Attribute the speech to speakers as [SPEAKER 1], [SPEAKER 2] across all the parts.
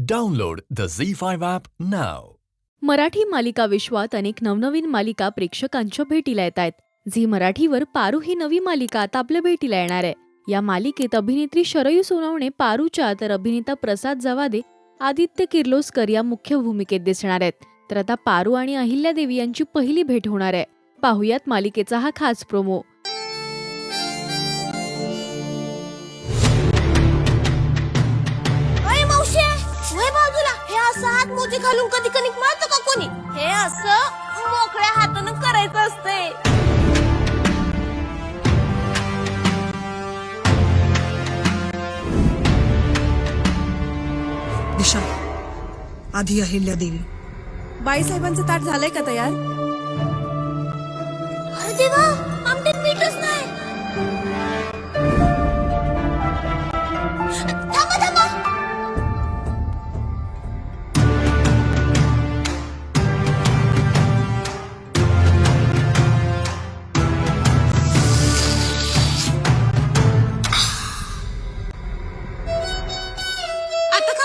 [SPEAKER 1] Download the Z5 app नाव
[SPEAKER 2] मराठी मालिका विश्वात अनेक नवनवीन मालिका प्रेक्षकांच्या भेटीला येत आहेत. झी मराठीवर पारू ही नवी मालिका आता आपल्या भेटीला येणार आहे. या मालिकेत अभिनेत्री शरयू सोनवणे पारूच्या तर अभिनेता प्रसाद जवादे आदित्य किर्लोस्कर या मुख्य भूमिकेत दिसणार आहेत. तर आता पारू आणि अहिल्यादेवी यांची पहिली भेट होणार आहे. पाहुयात मालिकेचा हा खास प्रोमो
[SPEAKER 3] मोजे घालून कधी कणिक मारतं का कोणी? हे असं मोकळ्या हातानं करायचं असतंय.
[SPEAKER 4] दिशा आधी अहिल्या देवी.
[SPEAKER 5] बाईसाहेबांचं ताट झालंय का तयार?
[SPEAKER 3] अरे देवा!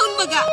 [SPEAKER 5] आता बघा.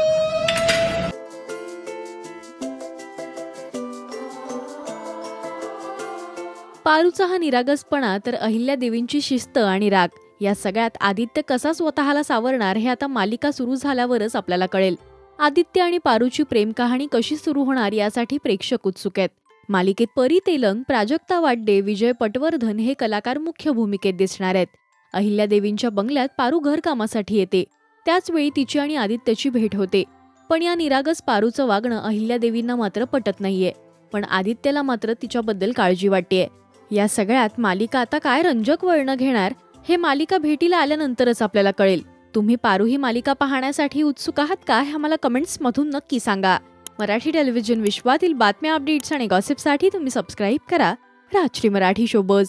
[SPEAKER 2] पारूचा हा निरागसपणा तर अहिल्यादेवींची शिस्त आणि राग या सगळ्यात आदित्य कसा स्वतःला सावरणार हे आता मालिका सुरू झाल्यावरच आपल्याला कळेल. आदित्य आणि पारूची प्रेमकहाणी कशी सुरू होणार यासाठी प्रेक्षक उत्सुक आहेत. मालिकेत परी तेलंग प्राजक्ता वाड्डे विजय पटवर्धन हे कलाकार मुख्य भूमिकेत दिसणार आहेत. अहिल्यादेवींच्या बंगल्यात पारू घरकामासाठी येते. त्याचवेळी तिची आणि आदित्यची भेट होते. पण या निरागस पारूचं वागणं अहिल्यादेवींना मात्र पटत नाहीये. पण आदित्यला मात्र तिच्याबद्दल काळजी वाटतेय. या सगळ्यात मालिका आता काय रंजक वळणं घेणार हे मालिका भेटीला आल्यानंतरच आपल्याला कळेल. तुम्ही पारू ही मालिका पाहण्यासाठी उत्सुक आहात का हे आम्हाला कमेंट्समधून नक्की सांगा. मराठी टेलिव्हिजन विश्वातील बातम्या अपडेट्स आणि गॉसिपसाठी तुम्ही सबस्क्राईब करा. Rajshri Marathi showbiz